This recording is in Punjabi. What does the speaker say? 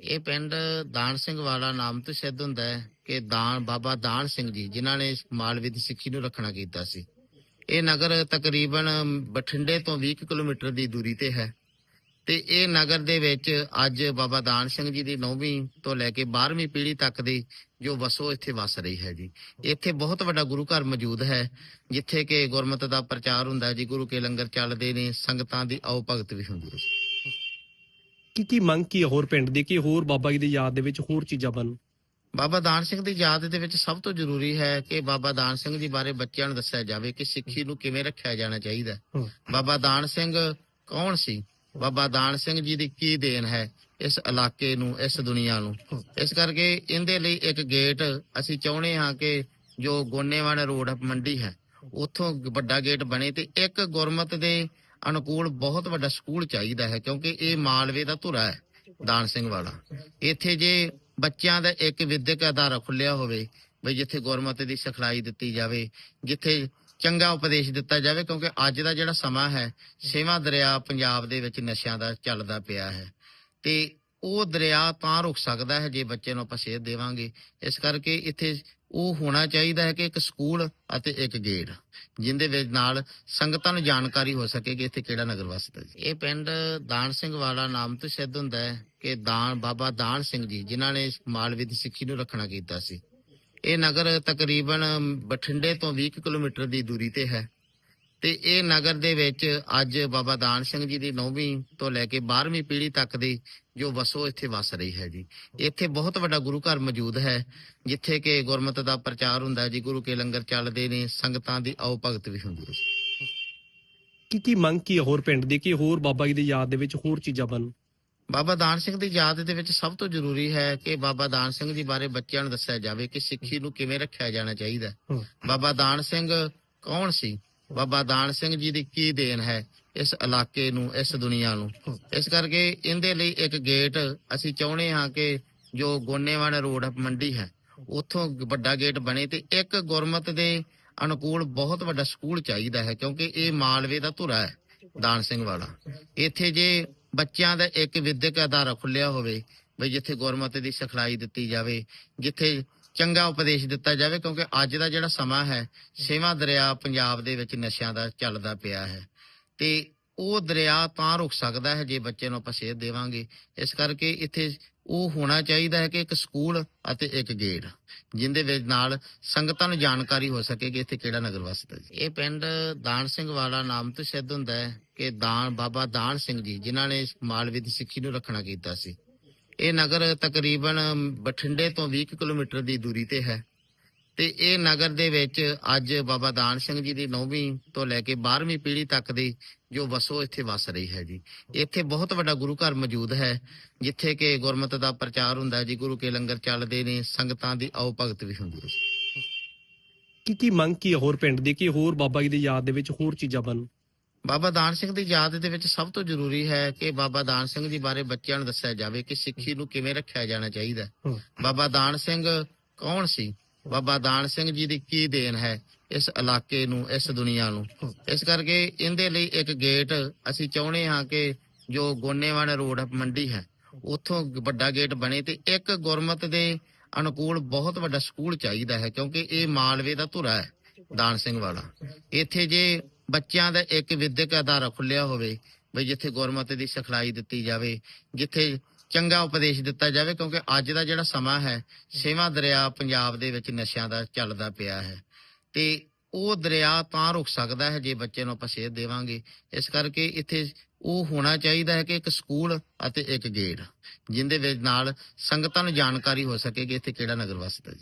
ਇਹ ਪਿੰਡ ਦਾਨ ਸਿੰਘ ਵਾਲਾ ਨਾਮ ਤੋਂ ਸਿੱਧ ਹੁੰਦਾ ਹੈ ਕਿ ਦਾਨ ਬਾਬਾ ਦਾਨ ਸਿੰਘ ਜੀ, ਜਿਨ੍ਹਾਂ ਨੇ ਮਾਲਵੇ ਦੀ ਸਿੱਖੀ ਨੂੰ ਰੱਖਣਾ ਕੀਤਾ ਸੀ। ਇਹ ਨਗਰ ਤਕਰੀਬਨ ਬਠਿੰਡੇ ਤੋਂ 20 ਕਿਲੋਮੀਟਰ ਦੀ ਦੂਰੀ ਤੇ ਹੈ ਤੇ ਇਹ ਨਗਰ ਦੇ ਵਿੱਚ ਅੱਜ ਬਾਬਾ ਦਾਨ ਸਿੰਘ ਜੀ ਦੀ 9ਵੀਂ ਤੋਂ ਲੈ ਕੇ 12ਵੀਂ ਪੀੜ੍ਹੀ ਤੱਕ ਦੀ ਜੋ ਵਸੋ ਇੱਥੇ ਵਸ ਰਹੀ ਹੈ ਜੀ। ਇੱਥੇ ਬਹੁਤ ਵੱਡਾ ਗੁਰੂ ਘਰ ਮੌਜੂਦ ਹੈ, ਜਿੱਥੇ ਕਿ ਗੁਰਮਤਿ ਦਾ ਪ੍ਰਚਾਰ ਹੁੰਦਾ ਜੀ, ਗੁਰੂ ਕੇ ਲੰਗਰ ਚੱਲਦੇ ਨੇ, ਸੰਗਤਾਂ ਦੀ ਆਓ ਭਗਤ ਵੀ ਹੁੰਦੀ ਹੈ ਕੀ ਕੀ ਮੰਗ ਕੀ ਹੋਰ ਪਿੰਡ ਦੀ ਕਿ ਹੋਰ ਬਾਬਾ ਜੀ ਦੀ ਯਾਦ ਦੇ ਵਿੱਚ ਹੋਰ ਚੀਜ਼ਾਂ ਬਣ? ਬਾਬਾ ਦਾਨ ਸਿੰਘ ਦੀ ਯਾਦ ਦੇ ਵਿੱਚ ਸਭ ਤੋਂ ਜ਼ਰੂਰੀ ਹੈ ਕਿ ਬਾਬਾ ਦਾਨ ਸਿੰਘ ਜੀ ਬਾਰੇ ਬੱਚਿਆਂ ਨੂੰ ਦੱਸਿਆ ਜਾਵੇ ਕਿ ਸਿੱਖੀ ਨੂੰ ਕਿਵੇਂ ਰੱਖਿਆ ਜਾਣਾ ਚਾਹੀਦਾ। ਬਾਬਾ ਦਾਨ ਸਿੰਘ ਕੌਣ ਸੀ? ਬਾਬਾ ਦਾਨ ਸਿੰਘ ਜੀ ਦੀ ਕੀ ਦੇਣ ਹੈ ਇਸ ਇਲਾਕੇ ਨੂੰ ਇਸ ਦੁਨੀਆ ਨੂੰ? ਇਸ ਕਰਕੇ ਇਹਦੇ ਲਈ ਇੱਕ ਗੇਟ ਅਸੀਂ ਚਾਹੁੰਦੇ ਹਾਂ ਕਿ ਜੋ ਗੋਨੇਵਾਨ ਰੋਡ ਮੰਡੀ ਹੈ ਉੱਥੋਂ ਵੱਡਾ ਗੇਟ ਬਣੇ ਤੇ ਇੱਕ ਗੁਰਮਤ ਦੇ ਅਨੁਕੂਲ ਬਹੁਤ ਵੱਡਾ ਸਕੂਲ ਚਾਹੀਦਾ ਹੈ, ਕਿਉਂਕਿ ਇਹ ਮਾਲਵੇ ਦਾ ਧੁਰਾ ਹੈ, ਦਾਨ ਸਿੰਘ ਵਾਲਾ। ਇੱਥੇ ਜੇ ਬੱਚਿਆਂ ਦਾ ਇੱਕ ਵਿਦਿਅਕ ਅਦਾਰਾ ਖੁੱਲਿਆ ਹੋਵੇ ਬਈ ਜਿੱਥੇ ਗੁਰਮਤਿ ਦੀ ਸਿਖਲਾਈ ਦਿੱਤੀ ਜਾਵੇ, ਜਿੱਥੇ ਚੰਗਾ ਉਪਦੇਸ਼ ਦਿੱਤਾ ਜਾਵੇ, ਕਿਉਂਕਿ ਅੱਜ ਦਾ ਜਿਹੜਾ ਸਮਾਂ ਹੈ, ਸੇਵਾ ਦਰਿਆ ਪੰਜਾਬ ਦੇ ਵਿੱਚ ਨਸ਼ਿਆਂ ਦਾ ਚੱਲਦਾ ਪਿਆ ਹੈ। ਤੇ ਉਹ ਦਰਿਆ ਤਾਂ ਰੁਕ ਸਕਦਾ ਹੈ, ਜੇ ਬੱਚੇ ਨੂੰ ਆਪਾਂ ਸੇਧ ਦੇਵਾਂਗੇ। ਇਸ ਕਰਕੇ ਇੱਥੇ ਉਹ ਹੋਣਾ ਚਾਹੀਦਾ ਹੈ ਕਿ ਇੱਕ ਸਕੂਲ ਅਤੇ ਇੱਕ ਗੇਟ, ਜਿੰਦੇ ਵਿੱਚ ਨਾਲ ਸੰਗਤਾਂ ਨੂੰ ਜਾਣਕਾਰੀ ਹੋ ਸਕੇ ਕਿ ਇੱਥੇ ਕਿਹੜਾ ਨਗਰ ਵਸਦਾ ਜੀ। ਇਹ ਪਿੰਡ ਦਾਨ ਸਿੰਘ ਵਾਲਾ ਨਾਮ ਤੋਂ ਸਿੱਧ ਹੁੰਦਾ ਹੈ ਕਿ ਦਾਨ, ਬਾਬਾ ਦਾਨ ਸਿੰਘ ਜੀ, ਜਿਨ੍ਹਾਂ ਨੇ ਮਾਲਵੇ ਦੀ ਸਿੱਖੀ ਨੂੰ ਰੱਖਣਾ ਕੀਤਾ ਸੀ। ਇਹ ਨਗਰ ਤਕਰੀਬਨ ਬਠਿੰਡੇ ਤੋਂ 20 ਕੁ ਕਿਲੋਮੀਟਰ ਦੀ ਦੂਰੀ ਤੇ ਹੈ। ਤੇ ਇਹ ਨਗਰ ਦੇ ਵਿੱਚ ਅੱਜ ਬਾਬਾ ਦਾਨ ਸਿੰਘ ਜੀ ਦੀ 9ਵੀਂ ਤੋਂ ਲੈ ਕੇ 12ਵੀਂ ਪੀੜ੍ਹੀ ਤੱਕ ਦੀ ਜੋ ਵਸੋ ਇੱਥੇ ਵਸ ਰਹੀ ਹੈ ਜੀ। ਇੱਥੇ ਬਹੁਤ ਵੱਡਾ ਗੁਰੂ ਘਰ ਮੌਜੂਦ ਹੈ ਜਿੱਥੇ ਕਿ ਗੁਰਮਤਿ ਦਾ ਪ੍ਰਚਾਰ ਹੁੰਦਾ ਹੈ ਜੀ ਗੁਰੂ ਕੇ ਲੰਗਰ ਚੱਲਦੇ ਨੇ ਸੰਗਤਾਂ ਦੀ ਆਓ ਭਗਤ ਵੀ ਹੁੰਦੀ ਹੈ। ਕੀ ਕੀ ਮੰਗ ਕੀ ਹੋਰ ਪਿੰਡ ਦੀ? ਕਿ ਹੋਰ ਬਾਬਾ ਜੀ ਦੀ ਯਾਦ ਦੇ ਵਿੱਚ ਹੋਰ ਚੀਜ਼ਾਂ ਬਣ? ਬਾਬਾ ਦਾਨ ਸਿੰਘ ਦੀ ਯਾਦ ਦੇ ਵਿੱਚ ਸਭ ਤੋਂ ਜ਼ਰੂਰੀ ਹੈ ਕਿ ਬਾਬਾ ਦਾਨ ਸਿੰਘ ਜੀ ਬਾਰੇ ਬੱਚਿਆਂ ਨੂੰ ਦੱਸਿਆ ਜਾਵੇ ਕਿ ਸਿੱਖੀ ਨੂੰ ਕਿਵੇਂ ਰੱਖਿਆ ਜਾਣਾ ਚਾਹੀਦਾ। ਬਾਬਾ ਦਾਨ ਸਿੰਘ ਕੌਣ ਸੀ? ਬਾਬਾ ਦਾਨ ਸਿੰਘ ਜੀ ਦੀ ਕੀ ਦੇਣ ਹੈ ਇਸ ਇਲਾਕੇ ਨੂੰ, ਇਸ ਦੁਨੀਆ ਨੂੰ? ਇਸ ਕਰਕੇ ਇਹਦੇ ਲਈ ਇੱਕ ਗੇਟ ਅਸੀਂ ਚਾਹੁੰਦੇ ਹਾਂ ਕਿ ਜੋ ਗੋਨੇਵਾਨ ਰੋਡ ਮੰਡੀ ਹੈ, ਉੱਥੋਂ ਵੱਡਾ ਗੇਟ ਬਣੇ ਤੇ ਇੱਕ ਗੁਰਮਤ ਦੇ ਅਨੁਕੂਲ ਬਹੁਤ ਵੱਡਾ ਸਕੂਲ ਚਾਹੀਦਾ ਹੈ, ਕਿਉਂਕਿ ਇਹ ਮਾਲਵੇ ਦਾ ਧੁਰਾ ਹੈ, ਦਾਨ ਸਿੰਘ ਵਾਲਾ। ਇੱਥੇ ਜੇ ਬੱਚਿਆਂ ਦਾ ਇੱਕ ਵਿਦਿਅਕ ਅਦਾਰਾ ਖੁੱਲਿਆ ਹੋਵੇ ਬਈ ਜਿੱਥੇ ਗੁਰਮਤ ਦੀ ਸਿਖਲਾਈ ਦਿੱਤੀ ਜਾਵੇ, ਜਿੱਥੇ ਚੰਗਾ ਉਪਦੇਸ਼ ਦਿੱਤਾ ਜਾਵੇ, ਕਿਉਂਕਿ ਅੱਜ ਦਾ ਜਿਹੜਾ ਸਮਾਂ ਹੈ, ਸੇਵਾ ਦਰਿਆ ਪੰਜਾਬ ਦੇ ਵਿੱਚ ਨਸ਼ਿਆਂ ਦਾ ਚੱਲਦਾ ਪਿਆ ਹੈ। ਤੇ ਉਹ ਦਰਿਆ ਤਾਂ ਰੁਕ ਸਕਦਾ ਹੈ, ਜੇ ਬੱਚੇ ਨੂੰ ਆਪਾਂ ਸੇਧ ਦੇਵਾਂਗੇ। ਇਸ ਕਰਕੇ ਇੱਥੇ ਉਹ ਹੋਣਾ ਚਾਹੀਦਾ ਹੈ ਕਿ ਇੱਕ ਸਕੂਲ ਅਤੇ ਇੱਕ ਗੇਟ ਜਿੰਦੇ ਵਿੱਚ ਨਾਲ ਸੰਗਤਾਂ ਨੂੰ ਜਾਣਕਾਰੀ ਹੋ ਸਕੇ ਕਿ ਇੱਥੇ ਕਿਹੜਾ ਨਗਰ ਵਸਦਾ ਜੀ ਇਹ ਪਿੰਡ ਦਾਨ ਸਿੰਘ ਵਾਲਾ ਨਾਮ ਤੋਂ ਸਿੱਧ ਹੁੰਦਾ ਹੈ ਕਿ ਦਾਨ, ਬਾਬਾ ਦਾਨ ਸਿੰਘ ਜੀ, ਜਿਨ੍ਹਾਂ ਨੇ ਮਾਲਵੇ ਦੀ ਸਿੱਖੀ ਨੂੰ ਰੱਖਣਾ ਕੀਤਾ ਸੀ। ਇਹ ਨਗਰ ਤਕਰੀਬਨ ਬਠਿੰਡੇ ਤੋਂ 20 ਕਿਲੋਮੀਟਰ ਦੀ ਦੂਰੀ ਤੇ ਹੈ। ਤੇ ਇਹ ਨਗਰ ਦੇ ਵਿੱਚ ਅੱਜ ਬਾਬਾ ਦਾਨ ਸਿੰਘ ਜੀ ਦੀ 9ਵੀਂ ਤੋਂ ਲੈ ਕੇ 12ਵੀਂ ਪੀੜ੍ਹੀ ਤੱਕ ਦੀ ਜੋ ਵਸੋ ਇੱਥੇ ਵਸ ਰਹੀ ਹੈ ਜੀ। ਇੱਥੇ ਬਹੁਤ ਵੱਡਾ ਗੁਰੂ ਘਰ ਮੌਜੂਦ ਹੈ, ਜਿੱਥੇ ਕਿ ਗੁਰਮਤਿ ਦਾ ਪ੍ਰਚਾਰ ਹੁੰਦਾ ਜੀ, ਗੁਰੂ ਕੇ ਲੰਗਰ ਚੱਲਦੇ ਨੇ, ਸੰਗਤਾਂ ਦੀ ਆਓ ਭਗਤ ਵੀ ਹੁੰਦੀ ਹੈ। ਕੀ ਕੀ ਮੰਗ ਕੀ ਹੋਰ ਪਿੰਡ ਦੀ, ਕਿ ਹੋਰ ਬਾਬਾ ਜੀ ਦੀ ਯਾਦ ਦੇ ਵਿੱਚ ਹੋਰ ਚੀਜ਼ਾਂ ਬਣ ਬਾਬਾ ਦਾਨ ਸਿੰਘ ਦੀ ਯਾਦ ਦੇ ਵਿੱਚ ਸਭ ਤੋਂ ਜ਼ਰੂਰੀ ਹੈ ਕਿ ਬਾਬਾ ਦਾਨ ਸਿੰਘ ਜੀ ਬਾਰੇ ਬੱਚਿਆਂ ਨੂੰ ਦੱਸਿਆ ਜਾਵੇ ਕਿ ਸਿੱਖੀ ਨੂੰ ਕਿਵੇਂ ਰੱਖਿਆ ਜਾਣਾ ਚਾਹੀਦਾ। ਬਾਬਾ ਦਾਨ ਸਿੰਘ ਕੌਣ ਸੀ? ਬਾਬਾ ਦਾਨ ਸਿੰਘ ਜੀ ਦੀ ਕੀ ਦੇਣ ਹੈ ਇਸ ਇਲਾਕੇ ਨੂੰ ਇਸ ਦੁਨੀਆ ਨੂੰ? ਇਸ ਕਰਕੇ ਇਹਦੇ ਲਈ ਇੱਕ ਗੇਟ ਅਸੀਂ ਚਾਹੁੰਦੇ ਹਾਂ ਕਿ ਜੋ ਗੋਨੇਵਾਨ ਰੋਡ ਮੰਡੀ ਹੈ ਉੱਥੋਂ ਵੱਡਾ ਗੇਟ ਬਣੇ ਤੇ ਇੱਕ ਗੁਰਮਤ ਦੇ ਅਨੁਕੂਲ ਬਹੁਤ ਵੱਡਾ ਸਕੂਲ ਚਾਹੀਦਾ ਹੈ ਕਿਉਂਕਿ ਇਹ ਮਾਲਵੇ ਦਾ ਧੁਰਾ ਹੈ ਦਾਨ ਸਿੰਘ ਵਾਲਾ। ਇੱਥੇ ਜੇ ਬੱਚਿਆਂ ਦਾ ਇੱਕ ਵਿਦਿਅਕ ਅਦਾਰਾ ਖੁੱਲਿਆ ਹੋਵੇ, ਬਈ ਜਿੱਥੇ ਗੁਰਮਤਿ ਦੀ ਸਿਖਲਾਈ ਦਿੱਤੀ ਜਾਵੇ, ਜਿੱਥੇ ਚੰਗਾ ਉਪਦੇਸ਼ ਦਿੱਤਾ ਜਾਵੇ, ਕਿਉਂਕਿ ਅੱਜ ਦਾ ਜਿਹੜਾ ਸਮਾਂ ਹੈ, ਸੇਵਾ ਦਰਿਆ ਪੰਜਾਬ ਦੇ ਵਿੱਚ ਨਸ਼ਿਆਂ ਦਾ ਚੱਲਦਾ ਪਿਆ ਹੈ। ਤੇ ਉਹ ਦਰਿਆ ਤਾਂ ਰੁਕ ਸਕਦਾ ਹੈ ਜੇ ਬੱਚੇ ਨੂੰ ਆਪਾਂ ਸੇਧ ਦੇਵਾਂਗੇ। ਇਸ ਕਰਕੇ ਇੱਥੇ ਉਹ ਹੋਣਾ ਚਾਹੀਦਾ ਹੈ ਕਿ ਇੱਕ ਸਕੂਲ ਅਤੇ ਇੱਕ ਗੇਟ ਜਿੰਦੇ ਵਿੱਚ ਨਾਲ ਸੰਗਤਾਂ ਨੂੰ ਜਾਣਕਾਰੀ ਹੋ ਸਕੇ ਕਿ ਇੱਥੇ ਕਿਹੜਾ ਨਗਰ ਵਸਦਾ ਜੀ।